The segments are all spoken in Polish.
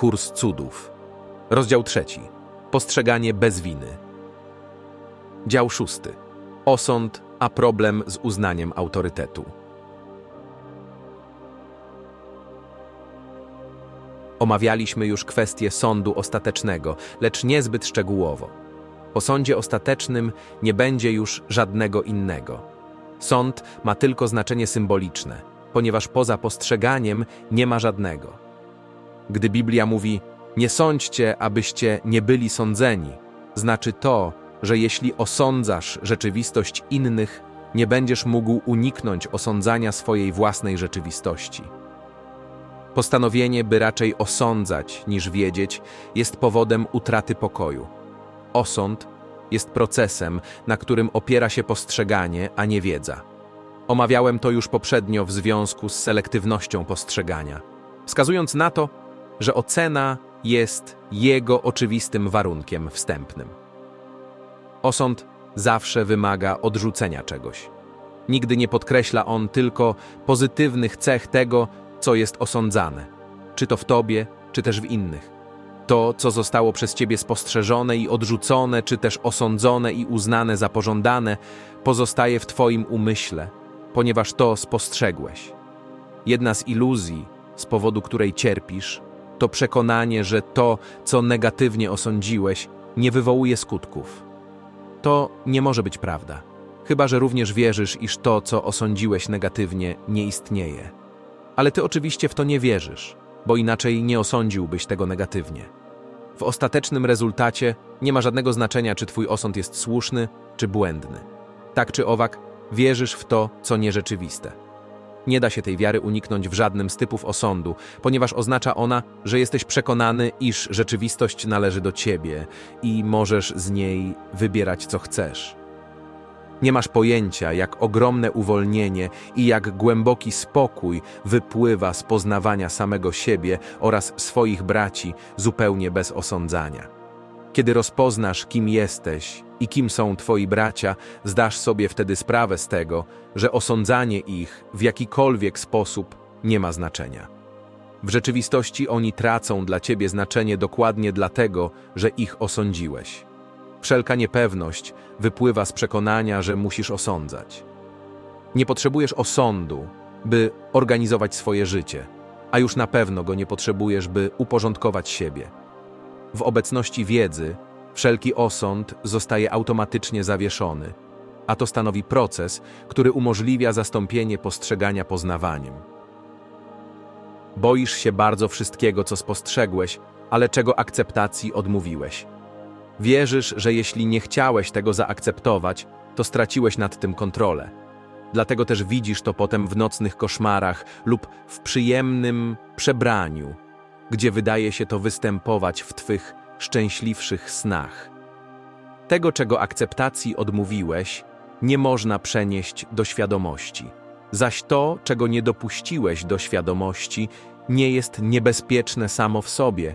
kurs cudów. Rozdział trzeci. Postrzeganie bez winy. Dział szósty. Osąd, a problem z uznaniem autorytetu. Omawialiśmy już kwestię sądu ostatecznego, lecz niezbyt szczegółowo. Po sądzie ostatecznym nie będzie już żadnego innego. Sąd ma tylko znaczenie symboliczne, ponieważ poza postrzeganiem nie ma żadnego. Gdy Biblia mówi: Nie sądźcie, abyście nie byli sądzeni, znaczy to, że jeśli osądzasz rzeczywistość innych, nie będziesz mógł uniknąć osądzania swojej własnej rzeczywistości. Postanowienie, by raczej osądzać niż wiedzieć, jest powodem utraty pokoju. Osąd jest procesem, na którym opiera się postrzeganie, a nie wiedza. Omawiałem to już poprzednio w związku z selektywnością postrzegania, wskazując na to, że ocena jest jego oczywistym warunkiem wstępnym. Osąd zawsze wymaga odrzucenia czegoś. Nigdy nie podkreśla on tylko pozytywnych cech tego, co jest osądzane, czy to w tobie, czy też w innych. To, co zostało przez ciebie spostrzeżone i odrzucone, czy też osądzone i uznane za pożądane, pozostaje w twoim umyśle, ponieważ to spostrzegłeś. Jedna z iluzji, z powodu której cierpisz, to przekonanie, że to, co negatywnie osądziłeś, nie wywołuje skutków. To nie może być prawda, chyba że również wierzysz, iż to, co osądziłeś negatywnie, nie istnieje. Ale ty oczywiście w to nie wierzysz, bo inaczej nie osądziłbyś tego negatywnie. W ostatecznym rezultacie nie ma żadnego znaczenia, czy twój osąd jest słuszny, czy błędny. Tak czy owak, wierzysz w to, co nierzeczywiste. Nie da się tej wiary uniknąć w żadnym z typów osądu, ponieważ oznacza ona, że jesteś przekonany, iż rzeczywistość należy do ciebie i możesz z niej wybierać, co chcesz. Nie masz pojęcia, jak ogromne uwolnienie i jak głęboki spokój wypływa z poznawania samego siebie oraz swoich braci zupełnie bez osądzania. Kiedy rozpoznasz, kim jesteś i kim są twoi bracia, zdasz sobie wtedy sprawę z tego, że osądzanie ich w jakikolwiek sposób nie ma znaczenia. W rzeczywistości oni tracą dla ciebie znaczenie dokładnie dlatego, że ich osądziłeś. Wszelka niepewność wypływa z przekonania, że musisz osądzać. Nie potrzebujesz osądu, by organizować swoje życie, a już na pewno go nie potrzebujesz, by uporządkować siebie. W obecności wiedzy wszelki osąd zostaje automatycznie zawieszony, a to stanowi proces, który umożliwia zastąpienie postrzegania poznawaniem. Boisz się bardzo wszystkiego, co spostrzegłeś, ale czego akceptacji odmówiłeś. Wierzysz, że jeśli nie chciałeś tego zaakceptować, to straciłeś nad tym kontrolę. Dlatego też widzisz to potem w nocnych koszmarach lub w przyjemnym przebraniu, gdzie wydaje się to występować w twych szczęśliwszych snach. Tego, czego akceptacji odmówiłeś, nie można przenieść do świadomości. Zaś to, czego nie dopuściłeś do świadomości, nie jest niebezpieczne samo w sobie,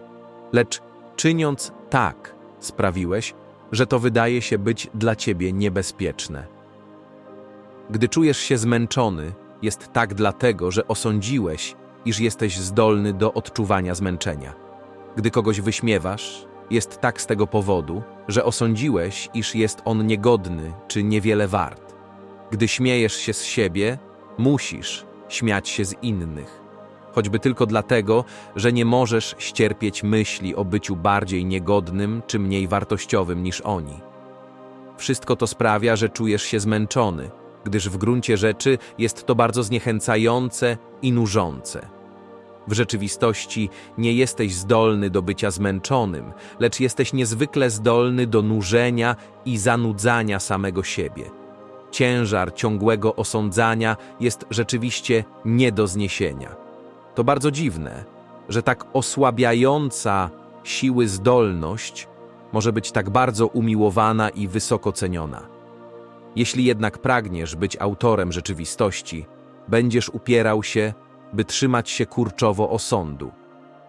lecz czyniąc tak, sprawiłeś, że to wydaje się być dla ciebie niebezpieczne. Gdy czujesz się zmęczony, jest tak dlatego, że osądziłeś, iż jesteś zdolny do odczuwania zmęczenia. Gdy kogoś wyśmiewasz, jest tak z tego powodu, że osądziłeś, iż jest on niegodny czy niewiele wart. Gdy śmiejesz się z siebie, musisz śmiać się z innych choćby tylko dlatego, że nie możesz ścierpieć myśli o byciu bardziej niegodnym czy mniej wartościowym niż oni. Wszystko to sprawia, że czujesz się zmęczony, gdyż w gruncie rzeczy jest to bardzo zniechęcające i nużące. W rzeczywistości nie jesteś zdolny do bycia zmęczonym, lecz jesteś niezwykle zdolny do nużenia i zanudzania samego siebie. Ciężar ciągłego osądzania jest rzeczywiście nie do zniesienia. To bardzo dziwne, że tak osłabiająca siły zdolność może być tak bardzo umiłowana i wysoko ceniona. Jeśli jednak pragniesz być autorem rzeczywistości, będziesz upierał się, by trzymać się kurczowo osądu.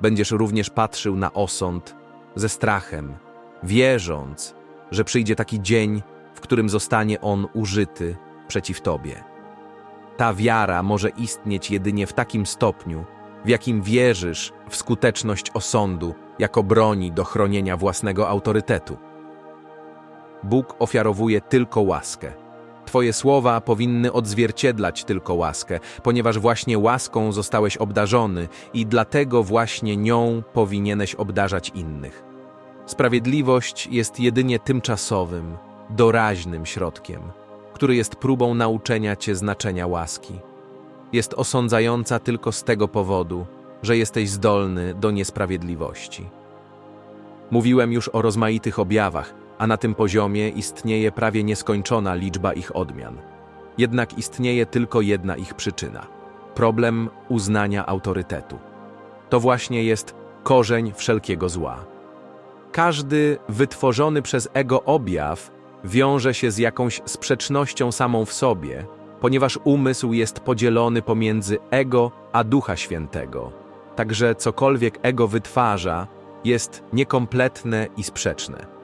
Będziesz również patrzył na osąd ze strachem, wierząc, że przyjdzie taki dzień, w którym zostanie on użyty przeciw tobie. Ta wiara może istnieć jedynie w takim stopniu, w jakim wierzysz w skuteczność osądu jako broni do chronienia własnego autorytetu. Bóg ofiarowuje tylko łaskę. Twoje słowa powinny odzwierciedlać tylko łaskę, ponieważ właśnie łaską zostałeś obdarzony i dlatego właśnie nią powinieneś obdarzać innych. Sprawiedliwość jest jedynie tymczasowym, doraźnym środkiem, który jest próbą nauczenia cię znaczenia łaski. Jest osądzająca tylko z tego powodu, że jesteś zdolny do niesprawiedliwości. Mówiłem już o rozmaitych objawach, a na tym poziomie istnieje prawie nieskończona liczba ich odmian. Jednak istnieje tylko jedna ich przyczyna problem uznania autorytetu. To właśnie jest korzeń wszelkiego zła. Każdy wytworzony przez ego objaw wiąże się z jakąś sprzecznością samą w sobie, ponieważ umysł jest podzielony pomiędzy ego a Ducha Świętego. Także cokolwiek ego wytwarza, jest niekompletne i sprzeczne.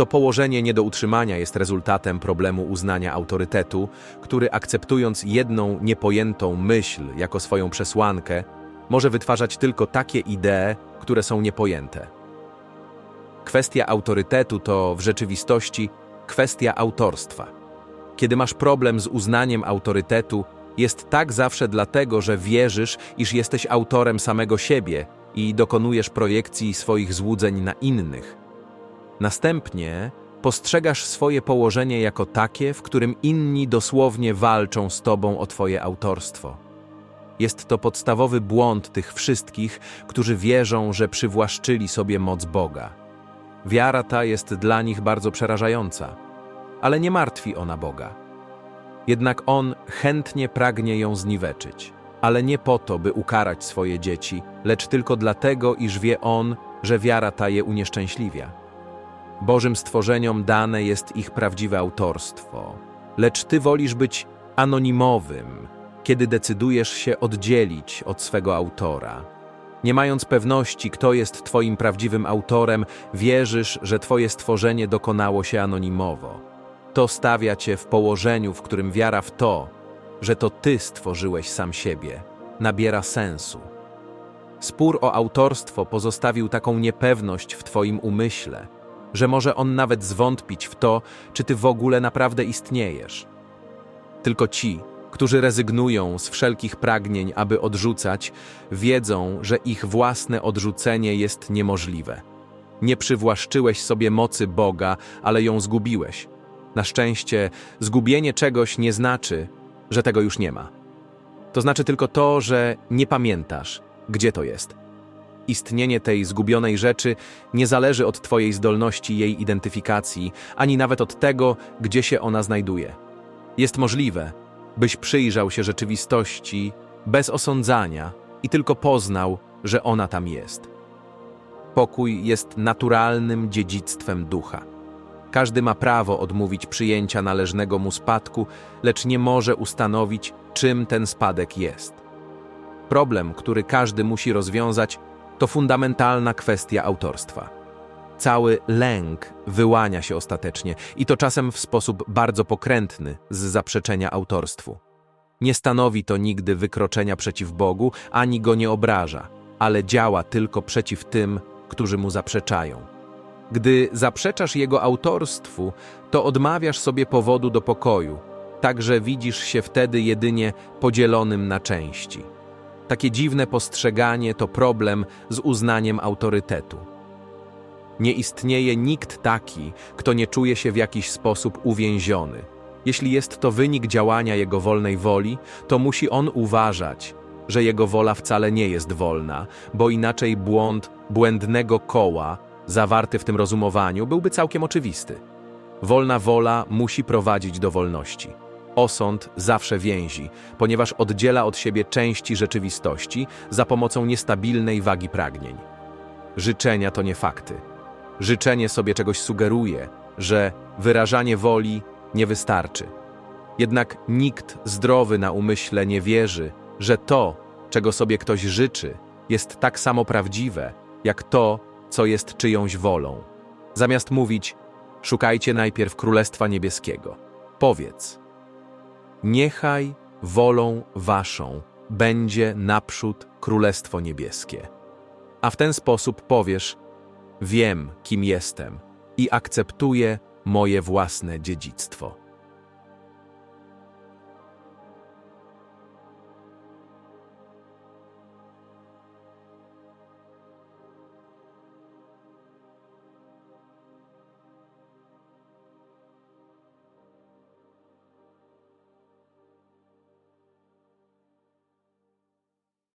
To położenie nie do utrzymania jest rezultatem problemu uznania autorytetu, który akceptując jedną niepojętą myśl jako swoją przesłankę, może wytwarzać tylko takie idee, które są niepojęte. Kwestia autorytetu to w rzeczywistości kwestia autorstwa. Kiedy masz problem z uznaniem autorytetu, jest tak zawsze dlatego, że wierzysz, iż jesteś autorem samego siebie i dokonujesz projekcji swoich złudzeń na innych. Następnie postrzegasz swoje położenie jako takie, w którym inni dosłownie walczą z tobą o twoje autorstwo. Jest to podstawowy błąd tych wszystkich, którzy wierzą, że przywłaszczyli sobie moc Boga. Wiara ta jest dla nich bardzo przerażająca, ale nie martwi ona Boga. Jednak On chętnie pragnie ją zniweczyć, ale nie po to, by ukarać swoje dzieci, lecz tylko dlatego, iż wie On, że wiara ta je unieszczęśliwia. Bożym stworzeniom dane jest ich prawdziwe autorstwo, lecz Ty wolisz być anonimowym, kiedy decydujesz się oddzielić od swego autora. Nie mając pewności, kto jest Twoim prawdziwym autorem, wierzysz, że Twoje stworzenie dokonało się anonimowo. To stawia Cię w położeniu, w którym wiara w to, że to Ty stworzyłeś sam siebie, nabiera sensu. Spór o autorstwo pozostawił taką niepewność w Twoim umyśle, że może on nawet zwątpić w to, czy Ty w ogóle naprawdę istniejesz. Tylko ci, którzy rezygnują z wszelkich pragnień, aby odrzucać, wiedzą, że ich własne odrzucenie jest niemożliwe. Nie przywłaszczyłeś sobie mocy Boga, ale ją zgubiłeś. Na szczęście, zgubienie czegoś nie znaczy, że tego już nie ma. To znaczy tylko to, że nie pamiętasz, gdzie to jest. Istnienie tej zgubionej rzeczy nie zależy od Twojej zdolności jej identyfikacji, ani nawet od tego, gdzie się ona znajduje. Jest możliwe, byś przyjrzał się rzeczywistości bez osądzania i tylko poznał, że ona tam jest. Pokój jest naturalnym dziedzictwem ducha. Każdy ma prawo odmówić przyjęcia należnego mu spadku, lecz nie może ustanowić, czym ten spadek jest. Problem, który każdy musi rozwiązać, to fundamentalna kwestia autorstwa. Cały lęk wyłania się ostatecznie i to czasem w sposób bardzo pokrętny z zaprzeczenia autorstwu. Nie stanowi to nigdy wykroczenia przeciw Bogu, ani go nie obraża, ale działa tylko przeciw tym, którzy mu zaprzeczają. Gdy zaprzeczasz jego autorstwu, to odmawiasz sobie powodu do pokoju, także widzisz się wtedy jedynie podzielonym na części. Takie dziwne postrzeganie to problem z uznaniem autorytetu. Nie istnieje nikt taki, kto nie czuje się w jakiś sposób uwięziony. Jeśli jest to wynik działania jego wolnej woli, to musi on uważać, że jego wola wcale nie jest wolna, bo inaczej błąd błędnego koła, zawarty w tym rozumowaniu, byłby całkiem oczywisty. Wolna wola musi prowadzić do wolności. Osąd zawsze więzi, ponieważ oddziela od siebie części rzeczywistości za pomocą niestabilnej wagi pragnień. Życzenia to nie fakty. Życzenie sobie czegoś sugeruje, że wyrażanie woli nie wystarczy. Jednak nikt zdrowy na umyśle nie wierzy, że to, czego sobie ktoś życzy, jest tak samo prawdziwe, jak to, co jest czyjąś wolą. Zamiast mówić, szukajcie najpierw Królestwa Niebieskiego. Powiedz, niechaj wolą waszą będzie naprzód Królestwo Niebieskie. A w ten sposób powiesz: Wiem, kim jestem i akceptuję moje własne dziedzictwo.